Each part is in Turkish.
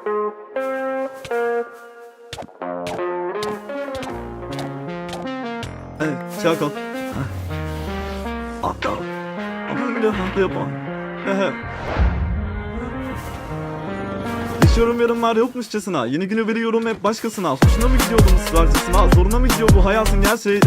Hey, Serkan. Aptal. Ah. Ama bile hata yapma. Hiç yorum yorumlar yokmuşçasına. Yeni günü veriyorum hep başkasına. Hoşuna mı gidiyor bu ısrarcısına? Zoruna mı gidiyor bu hayatın gerçeği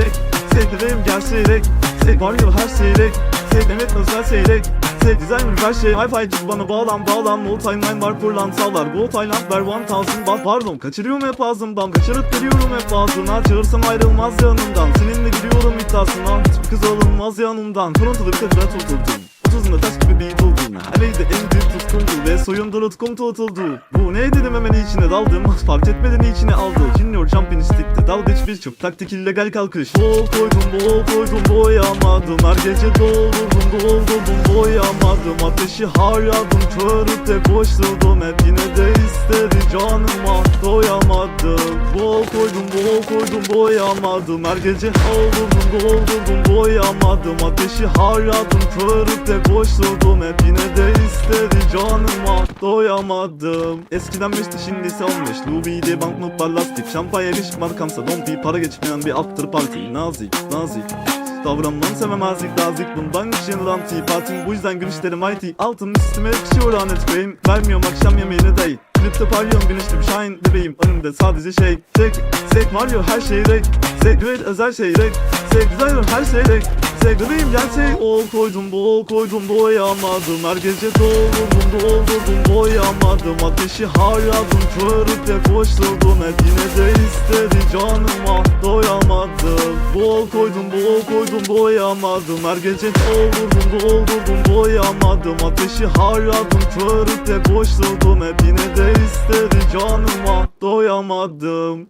Sevdiğim gerçeği Sev var yıl her şeyi Sevdemet özel seyrek rek Sev designer her şey. Wi-Fi bana bağlan bağlan. No timeline var pırlantalar Go Thailand ver 1000 bas Pardon kaçırıyorum hep ağzımdan. Kaçırıp veriyorum hep ağzına. Çağırsam ayrılmaz yanımdan. Seninle giriyorum iddiasına. Hiçbir kız alınmaz yanımdan. Bir kadına tutuldum. Otuzunda taş gibi bir buldum. Aleyde en büyük tutkumdu ve soyumda utkum tutuldu. Bu ne dedim hemen içine daldım. Fark etmeden içine aldı Junior Champion istikti dalgıç bir çöp Taktik illegal kalkış. Bol koydum bol koydum boyamadım. Her gece doldurdum doldurdum boyamadım. Ateşi harladım körükte boşluğum. Hep yine de istedi canıma doyamadım. Bol koydum bol koydum boyamadım. Her gece doldurdum doldurdum boyamadım. Ateşi harladım körükte boşluğum. Hep yine doyamadım. Eskiden beşti şimdi ise on beş. Louis bank mı lastik Şampanya eriş markamsa dompi Para geçmeyen bir after party. Nazik nazik. Davranmanı sevemezlik nazik. Bundan için lan tea partim. Bu yüzden gülüşlerim mighty Altın üstüme yakışıyor lanet beyim. Vermiyorum akşam yemeğine değil Klipte parlıyorum güneşli shine bebeğim. Önümde sadece şey Tek Zek Mario her şey rek Zek özel şey rek Zek her şey rek Zek bebeğim gerçeği Ol koydum bol koydum doyamadım. Her gece doldurdum doldurdum boyamadım Ateşi harladım körükle boşluğum Hep yine de istedi canıma doyamadım. Bol koydum bol koydum boyamadım Her gece doldurdum doldurdum boyamadım Ateşi harladım körükle boşluğum Hep yine de istedi canıma doyamadım